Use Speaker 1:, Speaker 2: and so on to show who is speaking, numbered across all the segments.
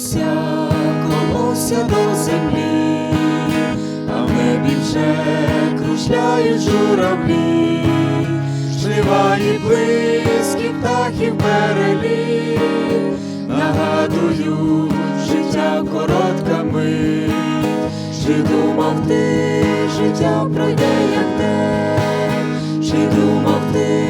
Speaker 1: всякогося до землі, а в небі вже кружляють журавлі, жнива і близькі птахів перелі, нагадую, життя коротка мить, чи думав ти, життя пройде, як те, чи думав ти,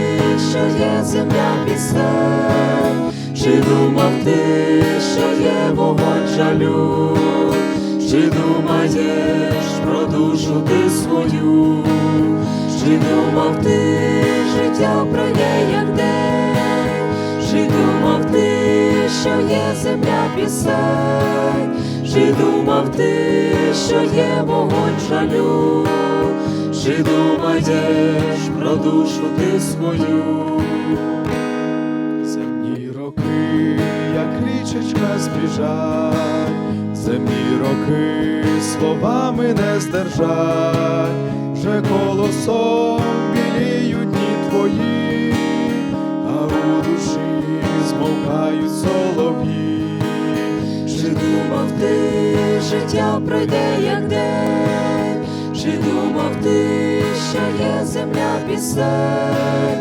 Speaker 1: що є земля пісень, чи думав ти є вогонь жалю, чи думаєш про душу ти свою, чи думав ти, життя пройде як день, чи думав ти, що є земля пісень, чи думав ти, що є вогонь жалю, чи думаєш про душу ти свою.
Speaker 2: Земні роки, як річечка збіжать, земні роки словами не здержать, вже колосом біліють дні твої, а у душі змовкають солов'ї.
Speaker 1: Чи думав ти, життя пройде як день, чи думав ти, що є земля пісень,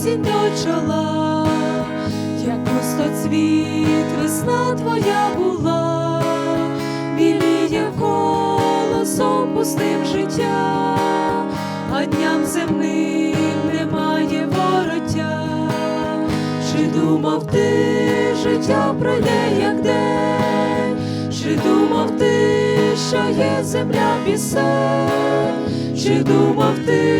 Speaker 1: осінь до чола, як пустоцвіт весна твоя була, біліє колосом пустим життя, а дням земним немає вороття. Чи думав ти, життя пройде як день, чи думав ти, що є земля пісень, чи думав ти,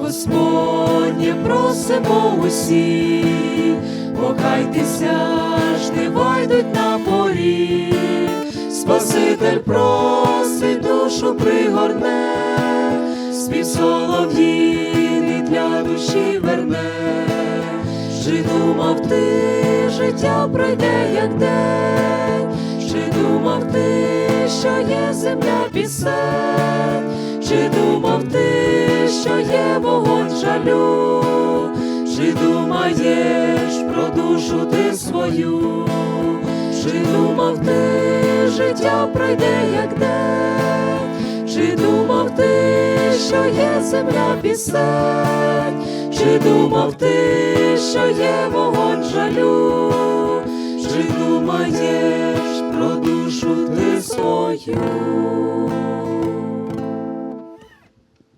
Speaker 1: Господнє просимо усі, покайтеся, жнива йдуть на порі, Спаситель просить душу пригорне, спів солов'їний для душі верне, чи думав ти, життя пройде як день, чи думав ти, що є земля пісень, чи думав ти, що є вогонь жалю, чи думаєш про душу ти свою, чи думав ти, життя пройде як день, чи думав ти, що є земля пісень, чи думав ти, що є вогонь жалю, чи думаєш про душу ти свою?